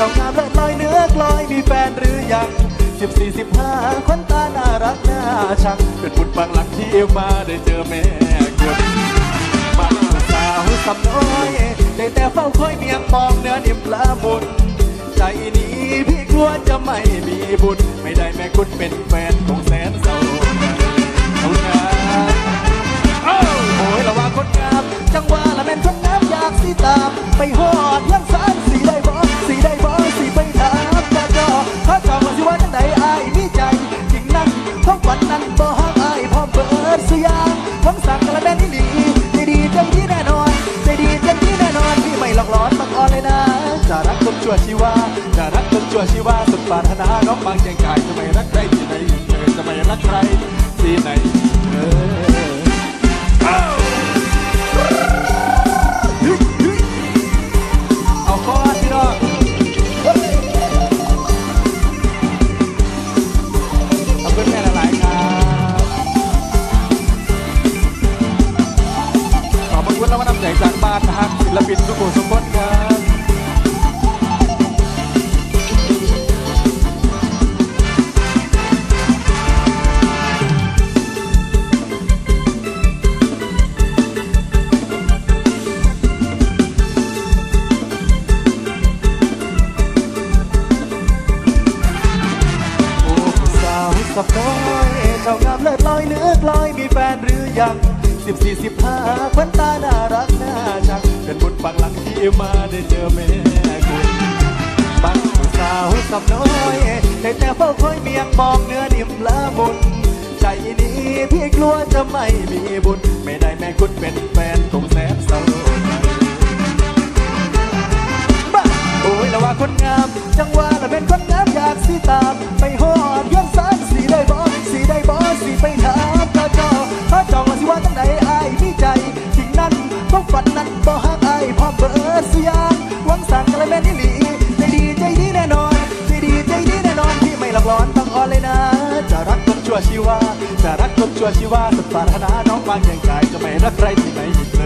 เจ้างามเลิศลอยเนื้อกลอยมีแฟนหรือยังสิบสี่สิบห้าคนตาน่ารักน่าชังเป็นบุญบางหลังที่มาได้เจอแม่คนมาสาวสำน้อยได้แต่เฝ้าคอยเมียงมองเนื้อนิ่มละมุนใจนี้พี่กลัวจะไม่มีบุญไม่ได้แม่คุณเป็นแฟนของแสน สุยางหวังสั่งกระแม่นที่ดีใจดีใจที่แน่นอนใจดีใจที่แน่นอนพี่ไม่หลอกหลอนมักอ่อนเลยนะจะรักจนชั่วชีวาจะรักจนชั่วชีวาสุดปรารถนาน้องบางยังกายจะไม่รักใครที่ไหนเธอจะไม่รักใครที่ไหน ขอบคุณและว่านำใจจากบ้านนะครับศิลปินทุกคนทุกคนครับโอ้สาวสับน้อยเจ้างามเลิศลอยเนื้อกลอยมีแฟนหรือยัง สิบสี่สิบห้าคนตาน่ารักน่าชังเป็นบุญปังหลังที่มาได้เจอแม่คุณบังสาวสับน้อยได้แต่เฝ้าคอยเมียงมองเนื้อนิ่มละมุน ใจนี้พี่กลัวจะไม่มีบุญ ไม่ได้แม่คุณเป็นแฟนคงแสนเศร้าบ้าโอ้ยละว่าคนงาม จังหวะละเป็นคนงามอยากสิตาม ไปหอดย้อนสานสีได้บ่สีได้บ่สีไปถา ชั่วชีวาจะรักจนชั่วชีวาสุดปรารถนาน้องบางอย่างกายจะไม่รักใครที่ไหนอี